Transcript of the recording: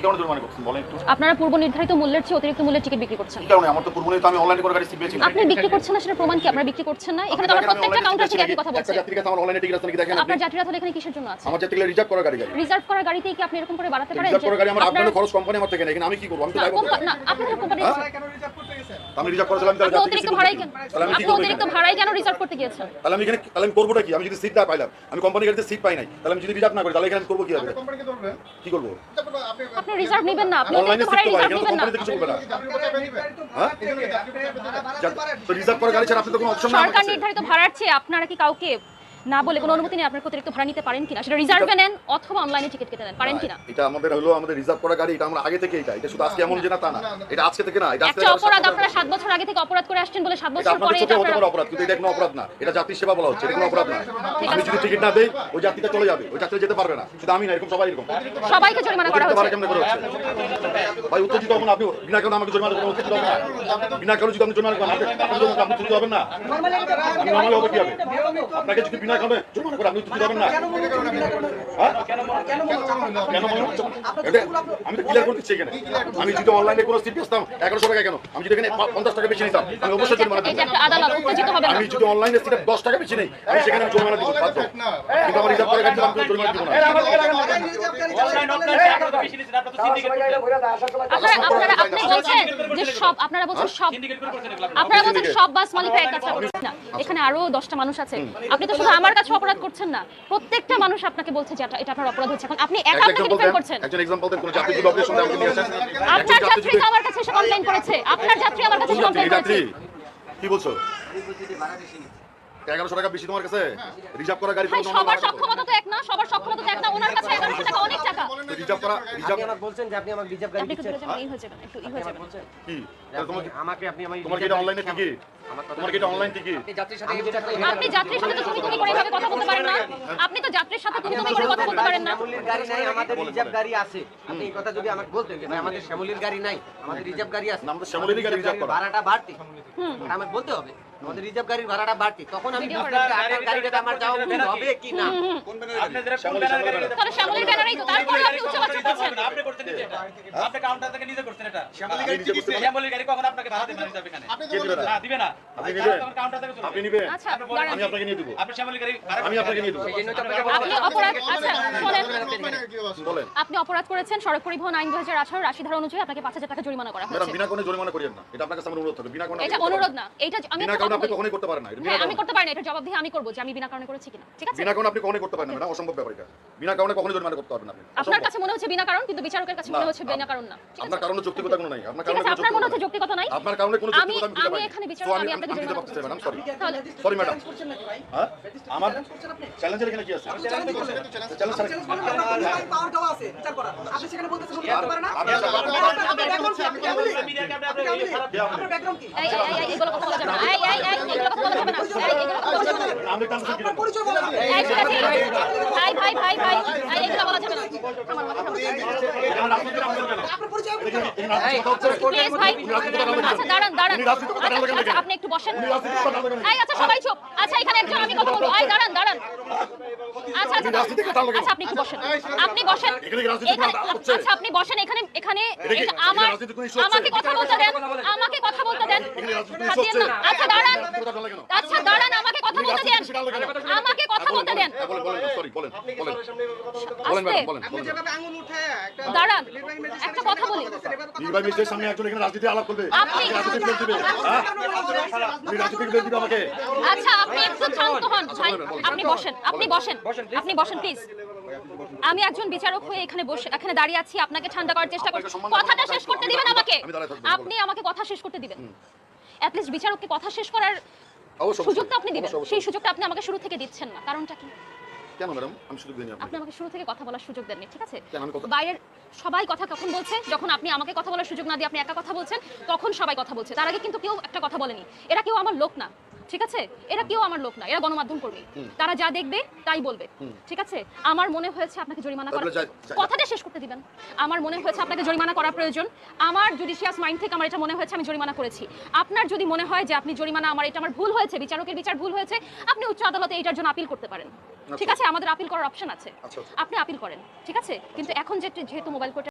কি কারণে জরিমানা করছেন? বলেন একটু। আপনারা পূর্ব নির্ধারিত মূল্যের চেয়ে অতিরিক্ত মূল্যের টিকিট বিক্রি করছেন। কি কারণে? আমার তো তো আমি অনলাইনে করে গাড়ি সিট আপনি বিক্রি করছেন না সেটা প্রমাণ কি আপনারা বিক্রি করছেন না? এখানে তো আমরা প্রত্যেকটা কাউন্টার থেকে একই কথা একটা যাত্রীর কাছে আমার অনলাইনে টিকিট আছে নাকি দেখেন আপনার যাত্রীরা তাহলে এখানে কিসের জন্য আছে? আমার যাত্রীগুলো রিজার্ভ করা গাড়ি গাড়ি। রিজার্ভ করা গাড়িতেই কি আপনি এরকম করে বাড়াতে পারেন রিজার্ভ করা গাড়ি আমার আপনার- খরচ কোম্পানি আমার থেকে নেই এখানে আমি কি করব? আমি তো ড্রাইভার না, আপনাদের কোম্পানি? আমি রিজার্ভ করেছিলাম তাহলে অতিরিক্ত সিট ভাড়াই কেন আপনি অতিরিক্ত ভাড়াই কেন রিজার্ভ করতে গিয়েছেন? তাহলে আমি এখানে তাহলে আমি করবোটা কি আমি যদি সিট না পাইলাম আমি কোম্পানি গাড়িতে সিট পাই নাই তাহলে আমি যদি রিজার্ভ না করি তাহলে এখানে করব কি হবে কি করব? আপনি রিজার্ভ নেবেন না আপনি অনলাইনে সিট তো এখানে কোম্পানিতে কিছু করবে না। হ্যাঁ? তো রিজার্ভ করা গাড়ি ছাড়া আপনি তো কোনো অপশন না সরকার নির্ধারিত ভাড়ার চেয়ে আপনারা কি কাউকে না বলে কোনো অনুমতি নেই আপনার অতিরিক্ত ভাড়া নিতে পারেন কিনা? সেটা রিজার্ভে নেন অথবা অনলাইনে টিকিট কেটে নেন পারেন কিনা? এটা আমাদের হলো আমাদের রিজার্ভ করা গাড়ি এটা আমরা আগে থেকে এটা এটা শুধু আজকে এমন যে না তা না। এটা আজকে থেকে না এটা আজকে অপরাধ আপনারা সাত বছর আগে থেকে অপরাধ করে আসছেন বলে সাত এটা বছর পরে এটা আপনারা অপরাধ কিন্তু এটা কোনো অপরাধ না। এটা যাত্রী সেবা বলা হচ্ছে এটা কোনো অপরাধ না। আমি যদি টিকিট না দেই ওই যাত্রীটা চলে যাবে ওই যাত্রী যেতে পারবে না। শুধু আমি না এরকম সবাই এরকম। সবাইকে জরিমানা করা হচ্ছে। করে ভাই উত্তেজিত হবেন আপনি বিনা কারণে আমাকে জরিমানা করবেন উত্তেজিত হবেন না। বিনা কারণে যদি আপনি জরিমানা করেন আপনি আপনি যদি- আপনি উত্তেজিত হবেন না। আমি নর্মালি হবে কি হবে? আপনাকে যদি বিনা কারণে জরিমানা করে আপনি না হ্যাঁ? কেন মনে আমি তো ক্লিয়ার করতে চাই এখানে আমি যদি অনলাইনে কোনো সিট এগারোশো টাকা কেন আমি যদি এখানে পঞ্চাশ টাকা বেশি নিতাম আমি অবশ্যই জরিমানা এই দেবো একটা আদালত উত্তেজিত হবে না আমি যদি অনলাইনে সিটে দশ টাকা বেশি নেই আমি সেখানে আমি জরিমানা দিব বাধ্য কিন্তু আমার রিজার্ভ করে আমি জরিমানা দিব না আপনারা আপনারা বলছেন সব আপনারা বলছেন সব আপনারা বলছেন সব বাস মালিকরা এক না এখানে আরও দশটা মানুষ আছে আপনি তো শুধু আমার কাছে অপরাধ করছেন না। প্রত্যেকটা মানুষ আপনাকে বলছে যে এটা- আপনার অপরাধ হচ্ছে এখন আপনি একা আপনাকে ডিফেন্ড করছেন। একজন এক্সাম্পল দেন কোন যাত্রী যদি অপারেশন দেয় আমাকে নিয়ে আসেন আপনার যাত্রী তো আমার কাছে এসে কমপ্লেইন করেছে। আপনার যাত্রী আমার কাছে কমপ্লেইন করেছে। কি বলছো? এগারোশো টাকা বেশি তোমার কাছে? রিজার্ভ করা গাড়ি সবার সক্ষমতা তো এক না সবার সক্ষমতা তো এক না ওনার কাছে এগারোশো টাকা অনেক টাকা। রিজার্ভ করা রিজার্ভ আমাকে বলছেন যে আপনি আমাকে রিজার্ভ গাড়ি দিচ্ছেন। হয়ে একটু ই হয়ে আমাকে কি? আপনি আমার তোমার কি এটা অনলাইনে টিকিট তোমার কি এটা অনলাইন টিকিট আপনি যাত্রীর সাথে আপনি যাত্রীর সাথে তুমি তুমি করে এভাবে কথা বলতে পারেন না। আপনি তো যাত্রীর সাথে তুমি তুমি করে কথা বলতে পারেন না। শ্যামলির গাড়ি নাই আমাদের রিজার্ভ গাড়ি আছে। আপনি এই কথা যদি আমাকে বলতেন যে ভাই আমাদের শ্যামলির গাড়ি নাই আমাদের রিজার্ভ গাড়ি আছে। আমাদের শ্যামলীরই গাড়ি রিজার্ভ করা। ভাড়াটা বাড়তি। এটা আমাকে বলতে হবে। আমাদের রিজার্ভ গাড়ির ভাড়াটা বাড়তি তখন আমি গাড়িটাতে আমার যাওয়া উচিত হবে কি না তাহলে শ্যামলের ব্যানারেই তো তারপরে আপনি উচ্চবাচ্য করছেন আপনি করছেন নিজে এটা আপনি কাউন্টার থেকে নিজে করছেন এটা। আমি নিজে করতে পারি। শ্যামলের গাড়ি কখন আপনাকে ভাড়া দেবে না এখানে না? না দিবে না। কাউন্টার থেকে আপনি নিবেন। আচ্ছা আমি আপনাকে নিয়ে দেবো। আপনি শ্যামলের গাড়ি আমি আপনাকে নিয়ে দেবো। সেই জন্য তো আপনাকে আপনি অপরাধ আচ্ছা বলেন। আপনি অপরাধ করেছেন সড়ক পরিবহন আইন দু হাজার আঠারো রাশি ধারা অনুযায়ী আপনাকে পাঁচ হাজার টাকা জরিমানা করা হয়েছে বিনা কোনো জরিমানা করিয়েন না। এটা আপনার কাছে আমার অনুরোধ থাকবে। বিনা কোনো এটা অনুরোধ না। এটা আমি বিনা কারণে আপনি কখনোই করতে পারেন না। হ্যাঁ আমি করতে পারি না এটা জবাব দিয়ে আমি করব যে আমি বিনা কারণে করেছি কিনা। ঠিক আছে? বিনা কারণে আপনি কখনোই করতে পারেন না। ম্যাডাম অসম্ভব ব্যাপার এটা। বিনা কারণে কখনো জরিমানা করতে পারবেন আপনি। আপনার। কাছে মনে হচ্ছে বিনা কারণ কিন্তু বিচারকের কাছে মনে হচ্ছে বিনা কারণ না। আপনার কারণে যৌক্তিকতা কোনো নাই। আপনার কারণে আপনার মনে হচ্ছে যৌক্তিকতা যৌক্তিকতা নাই? আপনার কারণে কোনো যৌক্তিকতা আমি খুঁজে আমি এখানে So, বিচারক আমি আপনাকে জরিমানা পারতেছি ম্যাডাম সরি সরি ম্যাডাম। হ্যাঁ? আমার চ্যালেঞ্জের এখানে কি আছে? চ্যালেঞ্জ মিডিয়াকে আপনি আপনি এই এই এই এইগুলো কথা বলা যাবে না। এই এই এই এইগুলো কথা বলা যাবে না। এই এইগুলো কথা বলা যাবে না। আমি কাজ কি করব এই ঠিক আছে ভাই ভাই ভাই ভাই এই এইগুলো বলা যাবে না আমার কথা বলতে প্লিজ ভাই আচ্ছা দাঁড়ান দাঁড়ান আচ্ছা আচ্ছা আপনি একটু বসেন। আচ্ছা সবাই চুপ। আচ্ছা এখানে একজন আমি কথা বলব। এই দাঁড়ান দাঁড়ান। আচ্ছা আচ্ছা আচ্ছা আপনি একটু বসেন। আপনি বসেন? আচ্ছা আপনি বসেন। এখানে এখানে আমার? আমাকে কথা বলতে দেন। আমাকে কথা বলতে দেন। আচ্ছা দাঁড়ান? আচ্ছা দাঁড়ান। আমাকে কথা আপনি বলতে রাজনীতি দেন সেটা আলাদা কেন? আমাকে কথা বলতে দেন। বলেন, বলেন সরি বলেন বলেন। বলেন ম্যাডাম বলেন বলেন দাঁড়ান একটা কথা বলি। নির্বাহী মিনিস্টারের সামনে একজন এখানে রাজনীতি আলাপ করবে? আপনি- আপনি রাজনীতি বিল দিবে। রাজনীতি বিল দিবে আমাকে। আচ্ছা আপনি একটু শান্ত হন ভাই। আপনি বসেন আপনি বসেন আপনি বসেন প্লিজ আমি একজন বিচারক হয়ে এখানে বসে এখানে দাঁড়িয়ে আছি আপনাকে ঠান্ডা করার চেষ্টা করছি। কথাটা শেষ করতে দিবেন আমাকে? আপনি আমাকে কথা শেষ করতে দিবেন। অ্যাটলিস্ট বিচারককে কথা শেষ করার সুযোগটা আপনি দিবেন। সেই সুযোগটা আপনি আমাকে শুরু থেকে দিচ্ছেন না। কারণটা কি? কেন ম্যাডাম? আমি সুযোগ দিইনি আপনি আমাকে শুরু থেকে কথা বলার সুযোগ দেননি ঠিক আছে? বাইরের সবাই কথা কখন বলছে? যখন আপনি আমাকে কথা বলার সুযোগ না দিয়ে আপনি একা কথা বলছেন তখন সবাই কথা বলছে। তার আগে কিন্তু কেউ একটা কথা বলেনি। এরা কেউ আমার লোক না। ঠিক আছে? এরা কেউ আমার লোক না এরা গণমাধ্যম কর্মী। তারা যা দেখবে তাই বলবে। ঠিক আছে? আমার মনে হয়েছে আপনাকে জরিমানা করা কথাটা শেষ করতে দিবেন। আমার মনে হয়েছে আপনাকে জরিমানা করা প্রয়োজন। আমার জুডিশিয়াস মাইন্ড থেকে আমার এটা মনে হয়েছে আমি জরিমানা করেছি। আপনার যদি মনে হয় যে আপনি জরিমানা আমার এটা আমার ভুল হয়েছে বিচারকের বিচার ভুল হয়েছে আপনি উচ্চ আদালতে এটার জন্য আপিল করতে পারেন। ঠিক আছে? আমাদের আপিল করার অপশন আছে। আচ্ছা, আচ্ছা। আপনি আপিল করেন। ঠিক আছে? কিন্তু এখন যেহেতু মোবাইল কোর্টে